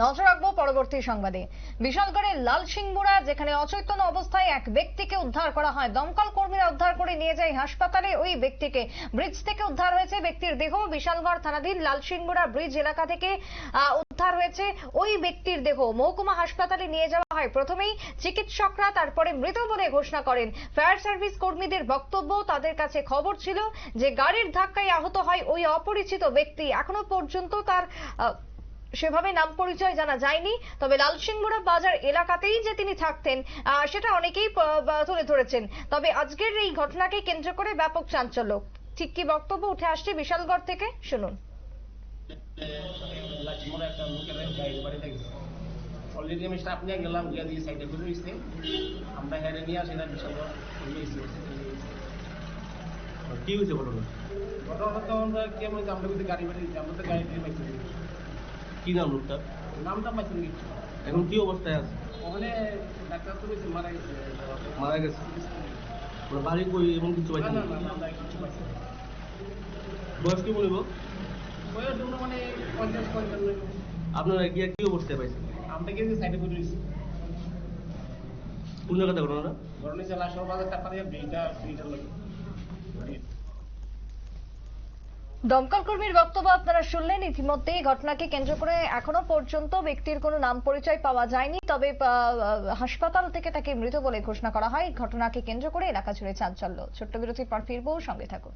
নজর রাখব পরবর্তী সংবাদে। বিশালগড়ের লাল সিংমুড়া যেখানে অচৈতন্য অবস্থায় এক ব্যক্তিকে উদ্ধার করা হয়, দমকল কর্মীরা উদ্ধার করে নিয়ে যায় হাসপাতালে। ওই ব্যক্তিকে ব্রিজ থেকে উদ্ধার হয়েছে, ব্যক্তির দেহ বিশালগড় থানাধীন লাল সিংমুড়া ব্রিজ এলাকা থেকে উদ্ধার হয়েছে। ওই ব্যক্তির দেহ মহকুমা হাসপাতালে নিয়ে যাওয়া হয়। প্রথমেই চিকিৎসকরা তারপরে মৃত বলে ঘোষণা করেন। ফায়ার সার্ভিস কর্মীদের বক্তব্য, তাদের কাছে খবর ছিল যে, গাড়ির ধাক্কায় আহত হয় ওই অপরিচিত ব্যক্তি। এখনও পর্যন্ত তার সেভাবে নাম পরিচয় জানা যায়নি তবে লালসিংমুড়া বাজার এলাকাতেই যে তিনি থাকতেন সেটা অনেকেই তুলে ধরেছেন। তবে আজকের এই ঘটনাকে কেন্দ্র করে ব্যাপক চাঞ্চল্য। ঠিক কি বক্তব্য উঠে আসছে বিশালগড় থেকে? শুনুন। অলরেডি আমি স্টাফ নিয়ে গেলাম গিয়ে দিয়ে সাইডে ঘুরে গেছে আমরা হেরে নিয়ে আসি না বিশাল কি হয়েছে ঘটনা তো আমরা আমরা কিন্তু গাড়ি বাড়ি আমরা তো গাড়ি দিয়ে পাইছি কি নাম লোকটা নামটা পাইছি না কিছু এখন কি অবস্থায় আছে? ওখানে ডাক্তার তো বলছে মারা গেছে। মারা গেছে। ওর বাড়ি কই এমন কিছু পাইছেন? না না আমরা কিছু পাইছি বয়স কি বলিব? বয়স ধরুন মানে পঞ্চাশ পঞ্চান্ন। আপনারা গিয়ে কি অবস্থায় পাইছেন? আমরা গিয়ে সাইডে ঘুরে গেছি কোন জায়গাতে ঘটনাটা? ঘটনা চালা সব বাজার দিয়ে দুইটা দুইটার লাগে দমকল কর্মীর বক্তব্য আপনারা শুনলেন। ইতিমধ্যে ঘটনাকে কেন্দ্র করে এখনও পর্যন্ত ব্যক্তির কোনো নাম পরিচয় পাওয়া যায়নি। তবে হাসপাতাল থেকে তাকে মৃত বলে ঘোষণা করা হয়। ঘটনাকে কেন্দ্র করে এলাকা জুড়ে চাঞ্চল্য। ছোট্ট বিরতির পর ফিরবো, সঙ্গে থাকুন।